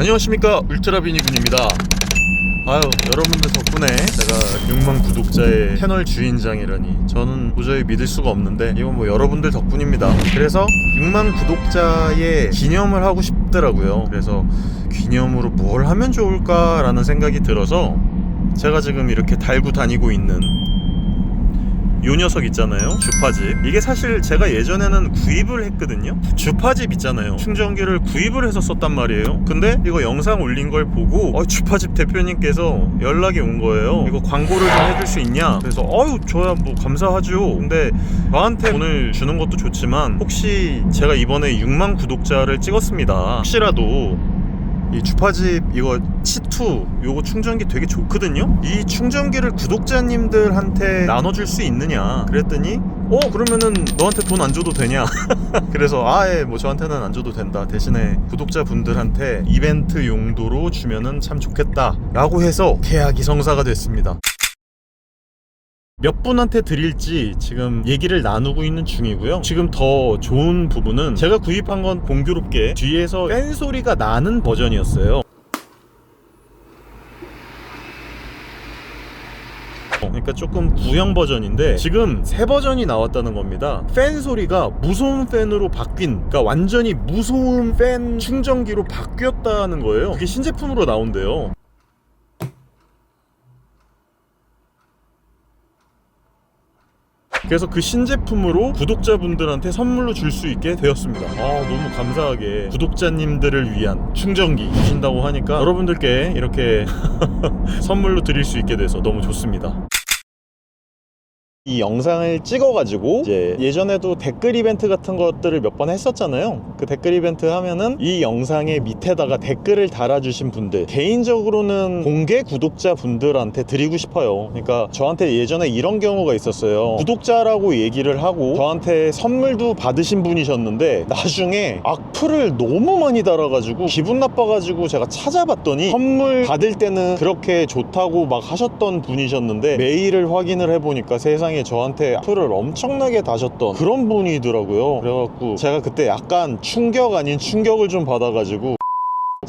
안녕하십니까. 울트라비니군입니다. 아유 여러분들 덕분에 제가 6만 구독자의 채널 주인장이라니 저는 도저히 믿을 수가 없는데 이건 뭐 여러분들 덕분입니다. 그래서 6만 구독자의 기념을 하고 싶더라고요. 그래서 기념으로 뭘 하면 좋을까라는 생각이 들어서 제가 지금 이렇게 달고 다니고 있는 요 녀석 있잖아요. 주파집. 이게 사실 제가 예전에는 구입을 했거든요. 주파집 있잖아요. 충전기를 구입을 해서 썼단 말이에요. 근데 이거 영상 올린 걸 보고 어, 주파집 대표님께서 연락이 온 거예요. 이거 광고를 좀 해줄 수 있냐? 그래서 어유 저야 뭐 감사하죠. 근데 저한테 오늘 주는 것도 좋지만 혹시 제가 이번에 6만 구독자를 찍었습니다. 혹시라도 이 주파집 이거 치투 요거 충전기 되게 좋거든요? 이 충전기를 구독자님들한테 나눠줄 수 있느냐? 그랬더니 어 그러면은 너한테 돈 안 줘도 되냐? 그래서 아예 뭐 저한테는 안 줘도 된다. 대신에 구독자분들한테 이벤트 용도로 주면은 참 좋겠다 라고 해서 계약이 성사가 됐습니다 몇 분한테 드릴지 지금 얘기를 나누고 있는 중이고요. 지금 더 좋은 부분은 제가 구입한 건 공교롭게 뒤에서 팬 소리가 나는 버전이었어요. 그러니까 조금 구형 버전인데 지금 새 버전이 나왔다는 겁니다. 팬 소리가 무소음 팬으로 바뀐, 그러니까 완전히 무소음 팬 충전기로 바뀌었다는 거예요. 그게 신제품으로 나온대요. 그래서 그 신제품으로 구독자분들한테 선물로 줄 수 있게 되었습니다. 아, 너무 감사하게 구독자님들을 위한 충전기 주신다고 하니까 여러분들께 이렇게 선물로 드릴 수 있게 돼서 너무 좋습니다. 이 영상을 찍어가지고 이제 예전에도 댓글 이벤트 같은 것들을 몇 번 했었잖아요. 그 댓글 이벤트 하면은 이 영상의 밑에다가 댓글을 달아주신 분들 개인적으로는 공개 구독자 분들한테 드리고 싶어요. 그러니까 저한테 예전에 이런 경우가 있었어요. 구독자라고 얘기를 하고 저한테 선물도 받으신 분이셨는데 나중에 악플을 너무 많이 달아가지고 기분 나빠가지고 제가 찾아봤더니 선물 받을 때는 그렇게 좋다고 막 하셨던 분이셨는데 메일을 확인을 해보니까 세상에 저한테 악플을 엄청나게 다셨던 그런 분이더라고요. 그래갖고 제가 그때 약간 충격 아닌 충격을 좀 받아가지고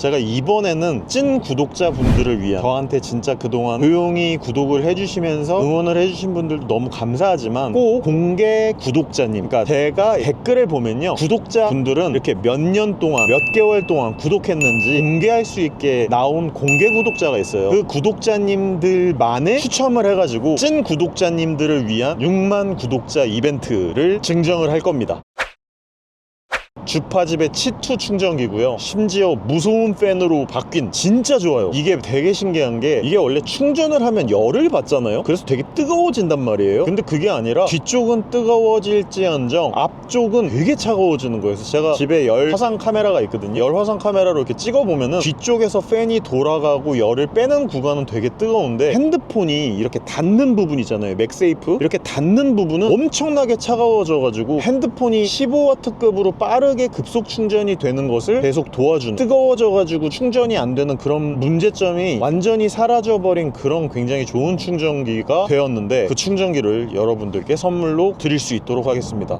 제가 이번에는 찐 구독자분들을 위한 저한테 진짜 그동안 조용히 구독을 해주시면서 응원을 해주신 분들도 너무 감사하지만 꼭 공개 구독자님 그러니까 제가 댓글을 보면요. 구독자분들은 이렇게 몇 년 동안 몇 개월 동안 구독했는지 공개할 수 있게 나온 공개 구독자가 있어요. 그 구독자님들만의 추첨을 해가지고 찐 구독자님들을 위한 6만 구독자 이벤트를 증정을 할 겁니다 주파집의 치투 충전기고요. 심지어 무소음 팬으로 바뀐 진짜 좋아요. 이게 되게 신기한 게 이게 원래 충전을 하면 열을 받잖아요. 그래서 되게 뜨거워진단 말이에요. 근데 그게 아니라 뒤쪽은 뜨거워질지언정 앞쪽은 되게 차가워지는 거예요. 그래서 제가 집에 열 화상 카메라가 있거든요. 열 화상 카메라로 이렇게 찍어 보면 은 뒤쪽에서 팬이 돌아가고 열을 빼는 구간은 되게 뜨거운데 핸드폰이 이렇게 닿는 부분 있잖아요. 맥세이프 이렇게 닿는 부분은 엄청나게 차가워져 가지고 핸드폰이 15W급으로 빠 르게 급속 충전이 되는 것을 계속 도와주는 뜨거워져가지고 충전이 안 되는 그런 문제점이 완전히 사라져버린 그런 굉장히 좋은 충전기가 되었는데 그 충전기를 여러분들께 선물로 드릴 수 있도록 하겠습니다.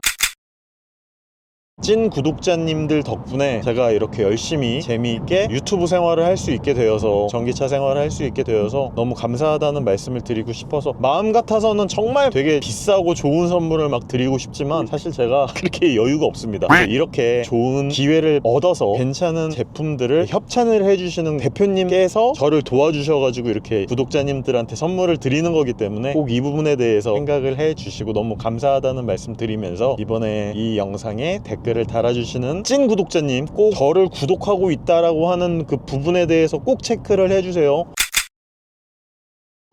찐 구독자님들 덕분에 제가 이렇게 열심히 재미있게 유튜브 생활을 할 수 있게 되어서 전기차 생활을 할 수 있게 되어서 너무 감사하다는 말씀을 드리고 싶어서 마음 같아서는 정말 되게 비싸고 좋은 선물을 막 드리고 싶지만 사실 제가 그렇게 여유가 없습니다. 이렇게 좋은 기회를 얻어서 괜찮은 제품들을 협찬을 해주시는 대표님께서 저를 도와주셔가지고 이렇게 구독자님들한테 선물을 드리는 거기 때문에 꼭 이 부분에 대해서 생각을 해주시고 너무 감사하다는 말씀 드리면서 이번에 이 영상에 댓글 을 달아주시는 찐 구독자님 꼭 저를 구독하고 있다라고 하는 그 부분에 대해서 꼭 체크를 해주세요.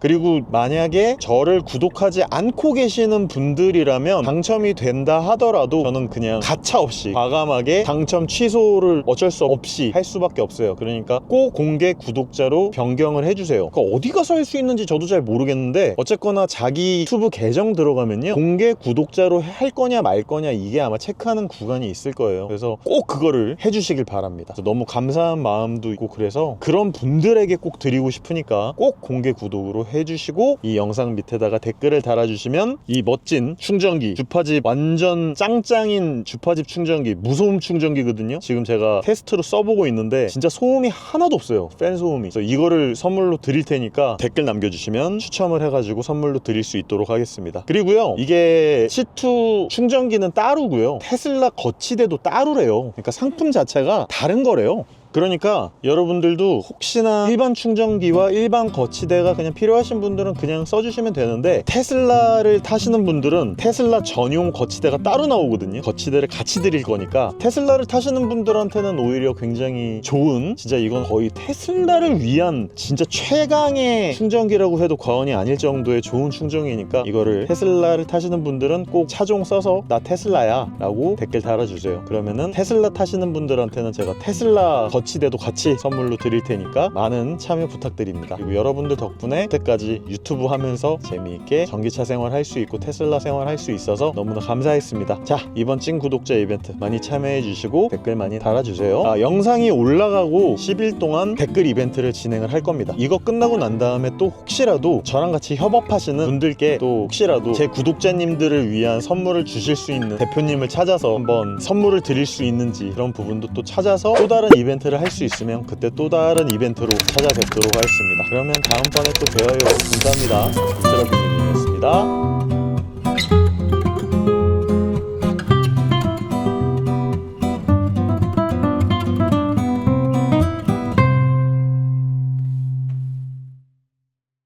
그리고 만약에 저를 구독하지 않고 계시는 분들이라면 당첨이 된다 하더라도 저는 그냥 가차 없이 과감하게 당첨 취소를 어쩔 수 없이 할 수밖에 없어요. 그러니까 꼭 공개 구독자로 변경을 해주세요. 그러니까 어디 가서 할 수 있는지 저도 잘 모르겠는데 어쨌거나 자기 유튜브 계정 들어가면요 공개 구독자로 할 거냐 말 거냐 이게 아마 체크하는 구간이 있을 거예요. 그래서 꼭 그거를 해주시길 바랍니다. 너무 감사한 마음도 있고 그래서 그런 분들에게 꼭 드리고 싶으니까 꼭 공개 구독으로 해주시고 이 영상 밑에다가 댓글을 달아주시면 이 멋진 충전기 주파집 완전 짱짱인 주파집 충전기 무소음 충전기거든요. 지금 제가 테스트로 써보고 있는데 진짜 소음이 하나도 없어요. 팬 소음이. 그래서 이거를 선물로 드릴 테니까 댓글 남겨주시면 추첨을 해가지고 선물로 드릴 수 있도록 하겠습니다. 그리고요 이게 C2 충전기는 따로고요. 테슬라 거치대도 따로래요. 그러니까 상품 자체가 다른 거래요 그러니까 여러분들도 혹시나 일반 충전기와 일반 거치대가 그냥 필요하신 분들은 그냥 써주시면 되는데 테슬라를 타시는 분들은 테슬라 전용 거치대가 따로 나오거든요. 거치대를 같이 드릴 거니까 테슬라를 타시는 분들한테는 오히려 굉장히 좋은 진짜 이건 거의 테슬라를 위한 진짜 최강의 충전기라고 해도 과언이 아닐 정도의 좋은 충전기니까 이거를 테슬라를 타시는 분들은 꼭 차종 써서 나 테슬라야 라고 댓글 달아주세요. 그러면은 테슬라 타시는 분들한테는 제가 테슬라 거치대도 같이 선물로 드릴 테니까 많은 참여 부탁드립니다. 그리고 여러분들 덕분에 그때까지 유튜브 하면서 재미있게 전기차 생활 할 수 있고 테슬라 생활 할 수 있어서 너무나 감사했습니다. 자 이번 찐 구독자 이벤트 많이 참여해 주시고 댓글 많이 달아주세요. 아, 영상이 올라가고 10일 동안 댓글 이벤트를 진행을 할 겁니다. 이거 끝나고 난 다음에 또 혹시라도 저랑 같이 협업하시는 분들께 또 혹시라도 제 구독자님들을 위한 선물을 주실 수 있는 대표님을 찾아서 한번 선물을 드릴 수 있는지 그런 부분도 또 찾아서 또 다른 이벤트 를 할 수 있으면 그때 또 다른 이벤트로 찾아뵙도록 하겠습니다. 그러면 다음번에 또 뵈어요. 감사합니다. 울트라비님이었습니다.